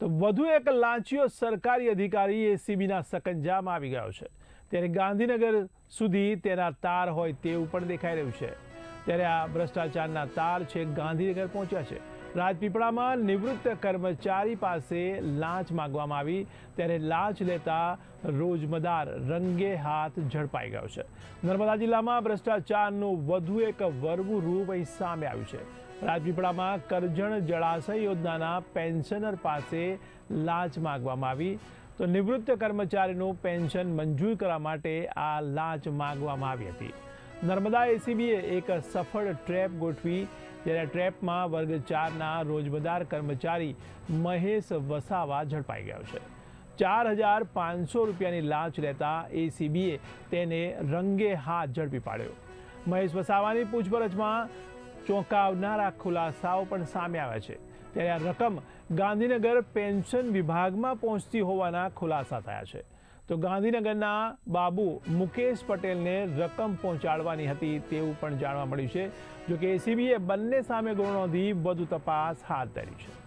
તો વધુ એક લાંચિયો સરકારી અધિકારી એસીબીના સકંજામાં આવી ગયો છે. ત્યારે ગાંધીનગર સુધી તેના તાર હોય તેવું પણ દેખાઈ રહ્યું છે. ત્યારે આ ભ્રષ્ટાચારના તાર છે ગાંધીનગર પહોંચ્યા છે. રાજપીપળામાં નિવૃત્ત કર્મચારી પાસે લાંચ માંગવામાં આવી. ત્યારે લાંચ લેતા રોજમદાર રંગે હાથ ઝડપાઈ ગયો છે. નર્મદા જિલ્લામાં ભ્રષ્ટાચારનું વધુ એક વરવું રૂપ અહીં સામે આવ્યું છે. રાજપીપળામાં કરજણ જળાશય યોજનાના પેન્શનર પાસે લાંચ માગવામાં આવી. તો નિવૃત્ત કર્મચારીનું પેન્શન મંજૂર કરવા માટે આ લાંચ માંગવામાં આવી હતી. નર્મદા એસીબીએ એક સફળ ટ્રેપ ગોઠવી, જ્યારે ટ્રેપમાં વર્ગ ચારના રોજબદાર કર્મચારી મહેશ વસાવા ઝડપાઈ ગયો છે. ચાર હજાર પાંચસો રૂપિયાની લાંચ લેતા એસીબીએ તેને રંગે હાથ ઝડપી પાડ્યો. મહેશ વસાવાની પૂછપરછમાં ચોંકાવનારા ખુલાસાઓ પણ સામે આવ્યા છે. ત્યારે આ રકમ ગાંધીનગર પેન્શન વિભાગમાં પહોંચતી હોવાના ખુલાસા થયા છે. તો ગાંધીનગરના બાબુ મુકેશ પટેલને રકમ પહોંચાડવાની હતી તેવું પણ જાણવા મળ્યું છે, જોકે એસીબીએ બંને સામે ગુનો વધુ તપાસ હાથ ધરી છે.